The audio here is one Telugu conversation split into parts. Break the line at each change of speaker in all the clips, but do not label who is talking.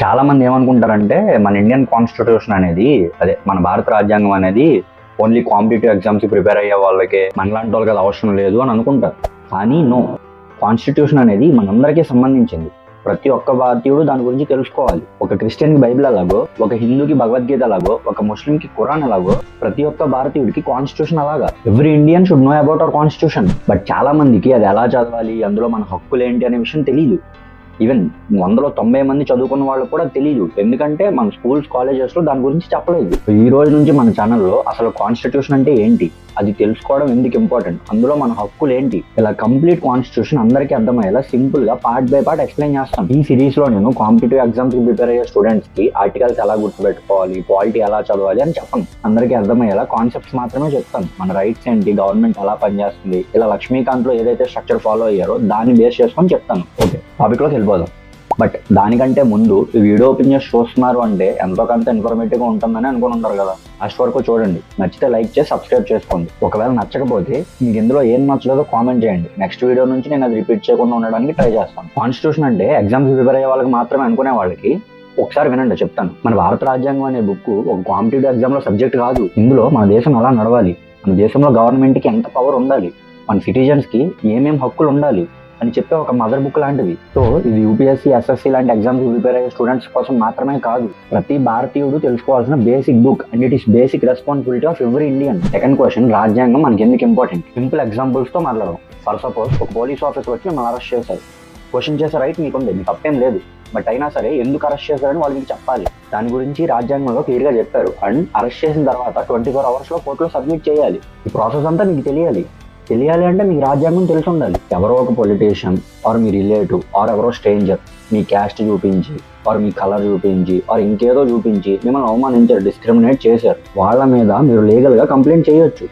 చాలా మంది ఏమనుకుంటారంటే మన ఇండియన్ కాన్స్టిట్యూషన్ అనేది అదే మన భారత రాజ్యాంగం అనేది ఓన్లీ కాంపిటేటివ్ ఎగ్జామ్స్ ప్రిపేర్ అయ్యే వాళ్ళకి మనలాంటి వాళ్ళకి అది అవసరం లేదు అని అనుకుంటారు. కానీ నో కాన్స్టిట్యూషన్ అనేది మనందరికీ సంబంధించింది. ప్రతి ఒక్క భారతీయుడు దాని గురించి తెలుసుకోవాలి. ఒక క్రిస్టియన్కి బైబిల్ అలాగో ఒక హిందూకి భగవద్గీత అలాగో ఒక ముస్లిం కి ఖురాన్ అలాగో ప్రతి ఒక్క భారతీయుడికి కాన్స్టిట్యూషన్ అలాగా. Every Indian should know about our constitution but చాలా మందికి అది ఎలా చదవాలి అందులో మన హక్కులు ఏంటి అనే విషయం తెలియదు ఈవెన్ వందలో తొంభై మంది చదువుకున్న వాళ్ళు కూడా తెలియదు ఎందుకంటే మన స్కూల్స్ కాలేజెస్లో దాని గురించి చెప్పలేదు. ఈ రోజు నుంచి మన ఛానల్లో అసలు కాన్స్టిట్యూషన్ అంటే ఏంటి? అది తెలుసుకోవడం ఎందుకు ఇంపార్టెంట్ అందులో మన హక్కులు ఏంటి? ఇలా కంప్లీట్ కాన్స్టిట్యూషన్ అందరికీ అర్థమయ్యేలా సింపుల్గా పార్ట్ బై పార్ట్ ఎక్స్ప్లెయిన్ చేస్తాను ఈ సిరీస్లో నేను కాంపిటేటివ్ ఎగ్జామ్స్కి ప్రిపేర్ అయ్యే స్టూడెంట్స్కి ఆర్టికల్స్ ఎలా గుర్తుపెట్టుకోవాలి పాలిటీ ఎలా చదవాలి అని చెప్పను. అందరికీ అర్థమయ్యేలా కాన్సెప్ట్స్ మాత్రమే చెప్తాను. మన రైట్స్ ఏంటి? గవర్నమెంట్ ఎలా పనిచేస్తుంది? ఇలా లక్ష్మీకాంత్లో ఏదైతే స్ట్రక్చర్ ఫాలో అయ్యారో దాన్ని బేస్ చేసుకొని చెప్తాను. ఓకే టాపిక్లోకి వెళ్ళిపోదాం. బట్ దానికంటే ముందు వీడియో ఓపెన్ చేసి చూస్తున్నారు అంటే ఎంతో కొంత ఇన్ఫర్మేటివ్గా ఉంటుందని అనుకుని ఉంటారు కదా. లాస్ట్ వరకు చూడండి. నచ్చితే లైక్ చేసి సబ్స్క్రైబ్ చేసుకోండి. ఒకవేళ నచ్చకపోతే మీకు ఇందులో ఏం నచ్చలేదో కామెంట్ చేయండి. నెక్స్ట్ వీడియో నుంచి నేను అది రిపీట్ చేయకుండా ఉండడానికి ట్రై చేస్తాను. కాన్స్టిట్యూషన్ అంటే ఎగ్జామ్స్ ప్రిపేర్ అయ్యే వాళ్ళకి మాత్రమే అనుకునే వాళ్ళకి ఒకసారి వినండి చెప్తాను. మన భారత రాజ్యాంగం అనే బుక్ ఒక కాంపిటేటివ్ ఎగ్జామ్లో సబ్జెక్ట్ కాదు. ఇందులో మన దేశం ఎలా నడవాలి? మన దేశంలో గవర్నమెంట్కి ఎంత పవర్ ఉండాలి? మన సిటిజన్స్కి ఏమేం హక్కులు ఉండాలి? అని చెప్పే ఒక మదర్ బుక్ లాంటిది. సో ఇది యూపీఎస్సీ ఎస్ఎస్సీ లాంటి ఎగ్జామ్స్ ప్రిపేర్ అయ్యే స్టూడెంట్స్ కోసం మాత్రమే కాదు ప్రతి భారతీయుడు తెలుసుకోవాల్సిన basic book and it is basic responsibility of every Indian second question రాజ్యాంగం మనకి ఎందుకు ఇంపార్టెంట్ సింపుల్ ఎగ్జాంపుల్స్తో మాట్లాడదాం. ఫర్ సపోజ్ ఒక పోలీస్ ఆఫీసర్ వచ్చి మనం అరెస్ట్ చేశారు. క్వశ్చన్ చేసే రైట్ మీకు ఉంది మీకు తప్పేం లేదు. బట్ అయినా సరే ఎందుకు అరెస్ట్ చేశారని వాళ్ళు మీకు చెప్పాలి. దాని గురించి రాజ్యాంగంలో క్లియర్గా చెప్పారు. అండ్ అరెస్ట్ చేసిన తర్వాత ట్వంటీ ఫోర్ అవర్స్లో కోర్టులో సబ్మిట్ చేయాలి. ఈ ప్రాసెస్ అంతా మీకు తెలియాలి. తెలియాలి అంటే మీకు రాజ్యాంగం తెలిసి ఉండాలి ఎవరో ఒక పొలిటీషియన్ ఆర్ మీ రిలేటివ్ ఆర్ ఎవరో స్ట్రేంజర్ మీ క్యాస్ట్ చూపించి ఆర్ మీ కలర్ చూపించి ఆర్ ఇంకేదో చూపించి మిమ్మల్ని అవమానించారు డిస్క్రిమినేట్ చేశారు. వాళ్ళ మీద మీరు లీగల్గా కంప్లైంట్ చేయొచ్చు.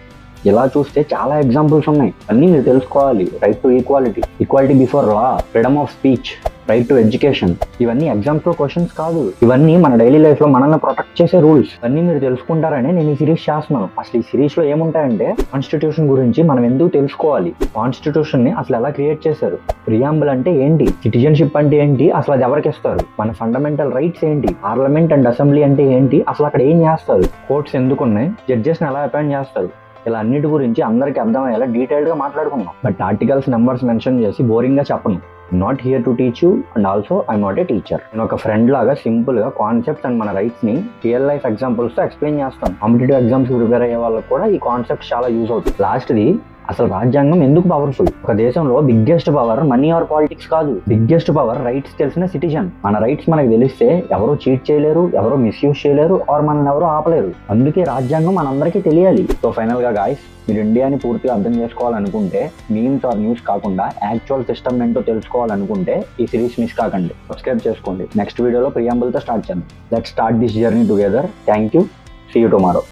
ఇలా చూస్తే చాలా ఎగ్జాంపుల్స్ ఉన్నాయి. అన్నీ మీరు తెలుసుకోవాలి. Right to equality equality before law freedom of speech right to education ఇవన్నీ ఎగ్జామ్స్లో క్వశ్చన్స్ కాదు. ఇవన్నీ మన డైలీ లైఫ్లో మనల్ని ప్రొటెక్ట్ చేసే రూల్స్ ఇవన్నీ మీరు తెలుసుకుంటారని నేను ఈ సిరీస్ చేస్తున్నాను. అసలు ఈ సిరీస్లో ఏముంటాయంటే కాన్స్టిట్యూషన్ గురించి మనం ఎందుకు తెలుసుకోవాలి? కాన్స్టిట్యూషన్ని అసలు ఎలా క్రియేట్ చేశారు? ప్రియాంబుల్ అంటే ఏంటి? సిటిజన్షిప్ అంటే ఏంటి? అసలు అది ఎవరికి ఇస్తారు? మన ఫండమెంటల్ రైట్స్ ఏంటి? పార్లమెంట్ అండ్ అసెంబ్లీ అంటే ఏంటి? అసలు అక్కడ ఏం చేస్తారు? కోర్ట్స్ ఎందుకున్నాయి జడ్జెస్ని ఎలా అపాయింట్ చేస్తారు? ఇలా అన్నిటి గురించి అందరికి అర్థమయ్యేలా డీటెయిల్డ్గా మాట్లాడుకుందాం. బట్ ఆర్టికల్స్ నెంబర్స్ మెన్షన్ చేసి బోరింగ్గా చెప్పను. Not here to teach you and also I not a teacher నేను ఒక ఫ్రెండ్ లాగా సింపుల్గా కాన్సెప్ట్స్ అండ్ మన రైట్స్ని రియల్ లైఫ్ ఎగ్జాంపుల్స్తో ఎక్స్ప్లెయిన్ చేస్తాను. కాంపిటేటివ్ ఎగ్జామ్స్ ప్రిపేర్ అయ్యే వాళ్ళకి కూడా ఈ కాన్సెప్ట్స్ చాలా యూజ్ అవుతుంది లాస్ట్ ది అసలు రాజ్యాంగం ఎందుకు పవర్ఫుల్ ఒక దేశంలో biggest power money or politics కాదు. బిగ్గెస్ట్ పవర్ రైట్స్ తెలిసిన సిటిజన్ మన రైట్స్ మనకు తెలిస్తే ఎవరో చీట్ చేయలేరు ఎవరో మిస్యూజ్ చేయలేరు ఆర్ మనల్ని ఎవరో ఆపలేరు. అందుకే రాజ్యాంగం మనందరికీ తెలియాలి. సో ఫైనల్గా గాయస్ మీరు ఇండియాని పూర్తిగా అర్థం చేసుకోవాలనుకుంటే మీమ్స్ ఆర్ న్యూస్ కాకుండా యాక్చువల్ సిస్టమ్ ఏంటో తెలుసుకోవాలనుకుంటే ఈ సిరీస్ మిస్ కాకండి. సబ్స్క్రైబ్ చేసుకోండి. నెక్స్ట్ వీడియోలో ప్రియాంబుల్తో స్టార్ట్ చేద్దాం. Let start this journey together thank you see you tomorrow